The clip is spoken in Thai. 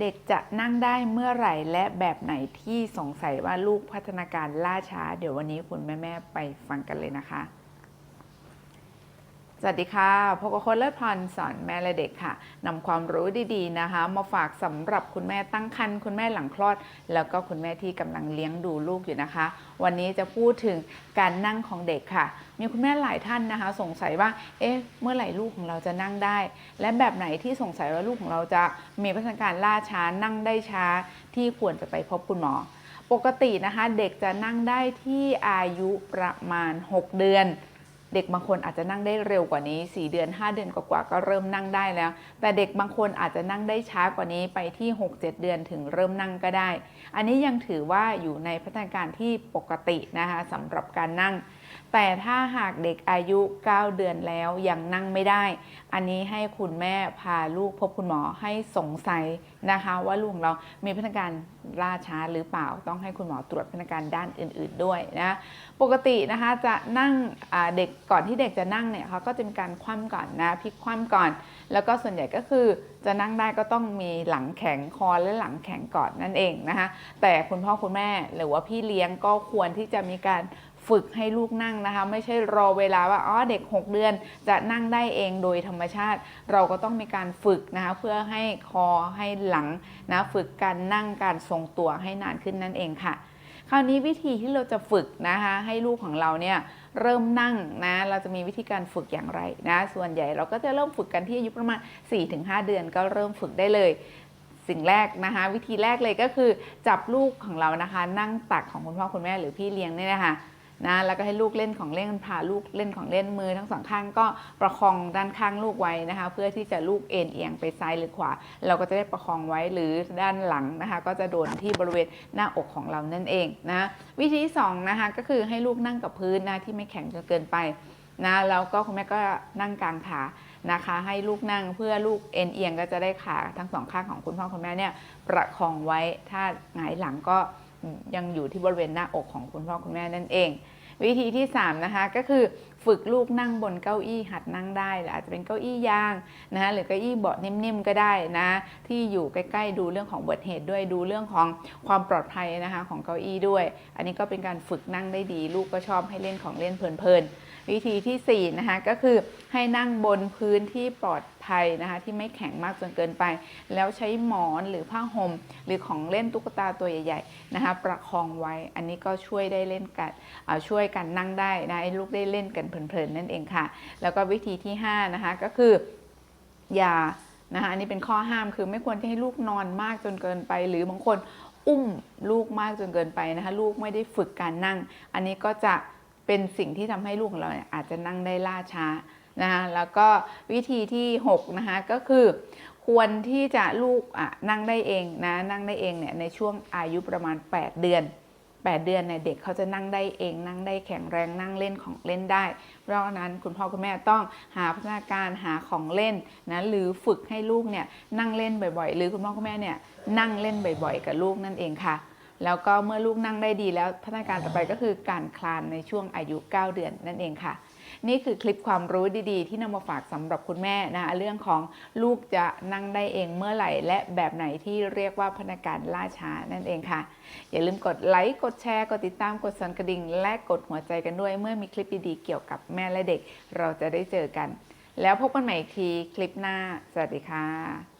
เด็กจะนั่งได้เมื่อไหร่และแบบไหนที่สงสัยว่าลูกพัฒนาการล่าช้า เดี๋ยววันนี้คุณแม่ ๆ ไปฟังกันเลยนะคะ สวัสดีค่ะพกคนเลิศพรสอนแม่และเด็กค่ะนำความรู้ดีๆนะคะ มาฝากสำหรับคุณแม่ตั้งครรภ์คุณแม่หลังคลอด แล้วก็คุณแม่ที่กำลังเลี้ยงดูลูกอยู่นะคะ วันนี้จะพูดถึงการนั่งของเด็กค่ะ มีคุณแม่หลายท่านนะคะ สงสัยว่า เอ๊ะ เมื่อไหร่ลูกของเราจะนั่งได้ และแบบไหนที่สงสัยว่าลูกของเราจะมีพัฒนาการล่าช้านั่งได้ช้า ที่ควรจะไปพบคุณหมอปกตินะคะ เด็กจะนั่งได้ที่อายุประมาณ 6 เดือน เด็กบางคนอาจจะนั่งได้เร็วกว่านี้ 4 เดือน 5 เดือนกว่าๆก็เริ่มนั่งได้แล้ว แต่เด็กบางคนอาจจะนั่งได้ช้ากว่านี้ไปที่ 6-7 เดือนถึงเริ่มนั่งก็ได้ อันนี้ยังถือว่าอยู่ในพัฒนาการที่ปกตินะคะสำหรับการนั่ง แต่ถ้าหากเด็กอายุ 9 เดือนแล้วยังนั่งไม่ได้ อันนี้ให้คุณแม่พาลูกพบคุณหมอให้สงสัยนะคะ ว่าลูกของเรามีพัฒนาการล่าช้าหรือเปล่าต้องให้คุณหมอตรวจพัฒนาการด้านอื่น ๆด้วยนะปกตินะคะจะนั่งเด็กก่อนที่เด็กจะนั่งเนี่ยเขาก็จะมีการคว่ำก่อนนะพลิกคว่ำก่อน แล้วก็ส่วนใหญ่ก็คือจะนั่งได้ก็ต้องมีหลังแข็งคอและหลังแข็งก่อนนั่นเองนะคะแต่คุณพ่อคุณแม่หรือว่าพี่เลี้ยงก็ควรที่จะมีการ ฝึกให้ลูกนั่งนะคะ ไม่ใช่รอเวลาว่าอ๋อเด็ก 6 เดือนจะนั่งได้เองโดยธรรมชาติ เราก็ต้องมีการฝึกนะคะเพื่อให้คอให้หลังนะฝึกการนั่งการทรงตัวให้นานขึ้นนั่นเองค่ะ คราวนี้วิธีที่เราจะฝึกนะคะให้ลูกของเราเนี่ยเริ่มนั่งนะ เราจะมีวิธีการฝึกอย่างไรนะ ส่วนใหญ่เราก็จะเริ่มฝึกกันที่อายุประมาณ 4-5 เดือนก็เริ่มฝึกได้เลยสิ่งแรกนะคะ วิธีแรกเลยก็คือจับลูกของเรานะคะ นั่งตักของคุณพ่อคุณแม่หรือพี่เลี้ยงเนี่ยนะคะ นะแล้วก็ให้ลูกเล่นของเล่นพาลูกเล่นของเล่นมือทั้งสองข้างก็ประคองด้านข้างลูกไว้นะคะ เพื่อที่จะลูกเอ็นเอียงไปซ้ายหรือขวา เราก็จะได้ประคองไว้หรือด้านหลังนะคะ ก็จะโดนที่บริเวณหน้าอกของเรานั่นเองนะวิธีที่สองนะคะก็คือให้ลูกนั่งกับพื้นนะที่ไม่แข็งจนเกินไปนะแล้วก็คุณแม่ก็นั่งกลางขานะคะ ให้ลูกนั่งเพื่อลูกเอ็นเอียงก็จะได้ขาทั้งสองข้างของคุณพ่อคุณแม่เนี่ยประคองไว้ถ้าหงายหลังก็ ยังอยู่ที่บริเวณหน้าอกของคุณพ่อคุณแม่นั่นเอง วิธีที่ 3 นะคะก็คือฝึกลูกนั่งบนเก้าอี้หัดนั่งได้หรืออาจจะเป็นเก้าอี้ยางนะคะหรือเก้าอี้เบาะนิ่มๆก็ได้นะที่อยู่ใกล้ๆดูเรื่องของอุบัติเหตุด้วยดูเรื่องของความปลอดภัยนะคะของเก้าอี้ด้วย อันนี้ก็เป็นการฝึกนั่งได้ดี ลูกก็ชอบให้เล่นของเล่นเพลินๆ วิธีที่ 4 นะคะ ก็คือให้นั่งบนพื้นที่ปลอดภัยนะคะ ที่ไม่แข็งมากจนเกินไป แล้วใช้หมอนหรือผ้าห่มหรือของเล่นตุ๊กตาตัวใหญ่ๆนะคะ ประคองไว้ อันนี้ก็ช่วยได้เล่นกันช่วยกันนั่งได้นะให้ลูกได้เล่นกันเพลินๆนั่นเองค่ะ แล้วก็วิธีที่ 5 นะคะ ก็คืออย่านะคะอันนี้เป็นข้อห้ามคือไม่ควรที่ให้ลูกนอนมากจนเกินไป หรือบางคนอุ้มลูกมากจนเกินไปนะคะ ลูกไม่ได้ฝึกการนั่ง อันนี้ก็จะ เป็นสิ่งที่ทำให้ลูกของเราเนี่ยอาจจะนั่งได้ล่าช้านะคะแล้วก็วิธีที่6นะคะก็คือ ควรที่จะลูกอะนั่งได้เองนะนั่งได้เองเนี่ยในช่วงอายุประมาณ 8 เดือน 8 เดือนเนี่ยเด็กเขาจะนั่งได้เอง นั่งได้แข็งแรงนั่งเล่นของเล่นได้ เพราะฉะนั้นคุณพ่อคุณแม่ต้องหาพัฒนาการหาของเล่นนะหรือฝึกให้ลูกเนี่ยนั่งเล่นบ่อยๆ หรือคุณพ่อคุณแม่เนี่ยนั่งเล่นบ่อยๆ กับลูกนั่นเองค่ะ แล้วก็เมื่อลูกนั่งได้ดีแล้วพัฒนาการต่อไปก็คือการคลานในช่วงอายุ 9 เดือนนั่นเองค่ะ นี่คือคลิปความรู้ดีๆ ที่นำมาฝากสำหรับคุณแม่นะคะเรื่องของลูกจะนั่งได้เองเมื่อไหร่ และแบบไหนที่เรียกว่าพัฒนาการล่าช้านั่นเองค่ะ อย่าลืมกดไลค์กดแชร์กดติดตามกดสั่นกระดิ่ง และกดหัวใจกันด้วย เมื่อมีคลิปดีๆเกี่ยวกับแม่และเด็ก เราจะได้เจอกัน แล้วพบกันใหม่อีกทีคลิปหน้า สวัสดีค่ะ